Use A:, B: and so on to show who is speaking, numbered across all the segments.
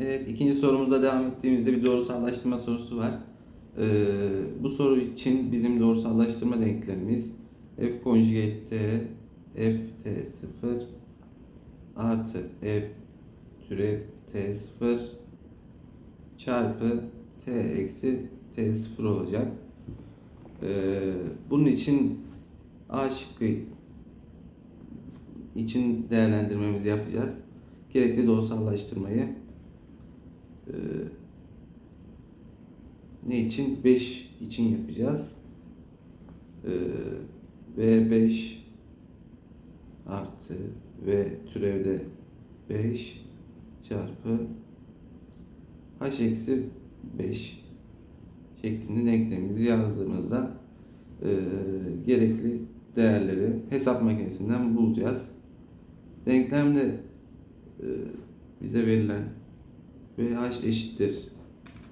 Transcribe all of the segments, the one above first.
A: Evet, ikinci sorumuza devam ettiğimizde bir doğrusallaştırma sorusu var. Ee, bu soru için bizim doğrusallaştırma denklemimiz f konjüget t f t 0 artı f türev t 0 çarpı t eksi t 0 olacak. Ee, bunun için A şıkkı için değerlendirmemizi yapacağız. Gerekli doğrusallaştırmayı ee, ne için? 5 için yapacağız. Ee, v 5 artı v türevde 5 çarpı h eksi 5 şeklinde denklemimizi yazdığımızda e, gerekli değerleri hesap makinesinden bulacağız. Denklemde e, bize verilen VH eşittir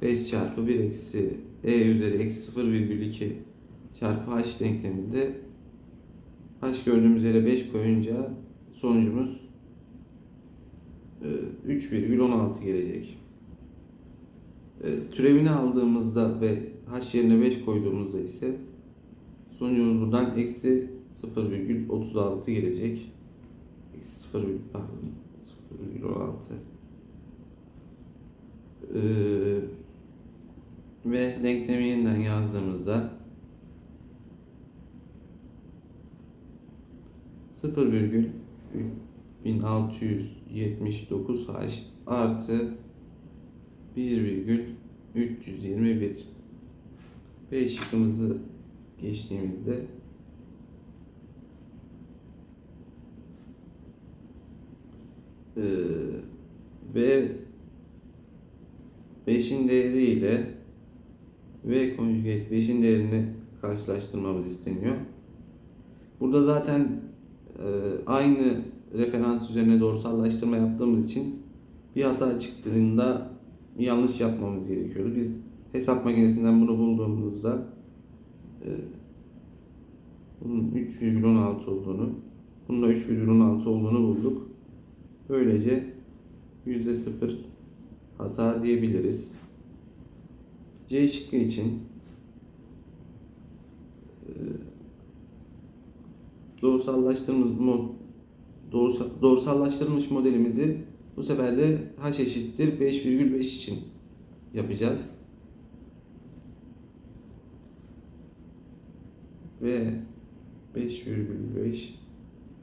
A: 5 çarpı 1 eksi E üzeri eksi 0,2 çarpı H denkleminde H gördüğümüz yere 5 koyunca sonucumuz e, 3,16 gelecek. E, Türevini aldığımızda ve H yerine 5 koyduğumuzda ise sonucumuz buradan eksi 0,36 gelecek. Eksi 0, pardon 0,16 ee, ve denklemi yeniden yazdığımızda 0,1679 h artı 1,321 B şıkkımızı geçtiğimizde ee, ve 5'in değeri ile V konjüget 5'in değerini karşılaştırmamız isteniyor. Burada zaten e, aynı referans üzerine doğrusallaştırma yaptığımız için bir hata çıktığında yanlış yapmamız gerekiyordu. Biz hesap makinesinden bunu bulduğumuzda e, bunun 3,16 olduğunu, bunun da 3,16 olduğunu bulduk. Böylece %0 hata diyebiliriz. C şıkkı için e, doğrusallaştırılmış doğrusallaştırılmış modelimizi bu sefer de h eşittir 5,5 için yapacağız. Ve 5,5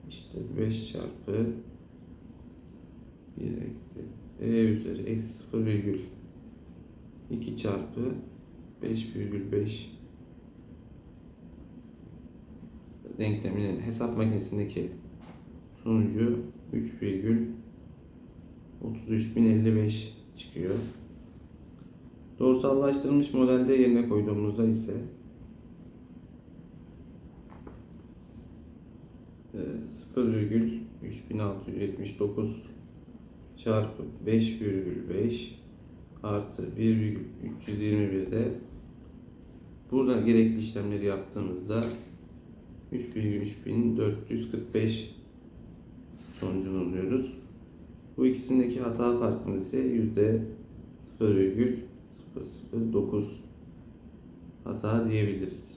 A: işte 5 çarpı 1 eksi e üzeri eksi 0 virgül 2 çarpı 5,5 denkleminin hesap makinesindeki sonucu 3,33055 çıkıyor. Doğrusallaştırılmış modelde yerine koyduğumuzda ise e, 0,3679 çarpı 5,5 artı 1,321'de burada gerekli işlemleri yaptığımızda 3,3445 sonucunu buluyoruz. Bu ikisindeki hata farkımız ise yüzde 0,009 hata diyebiliriz.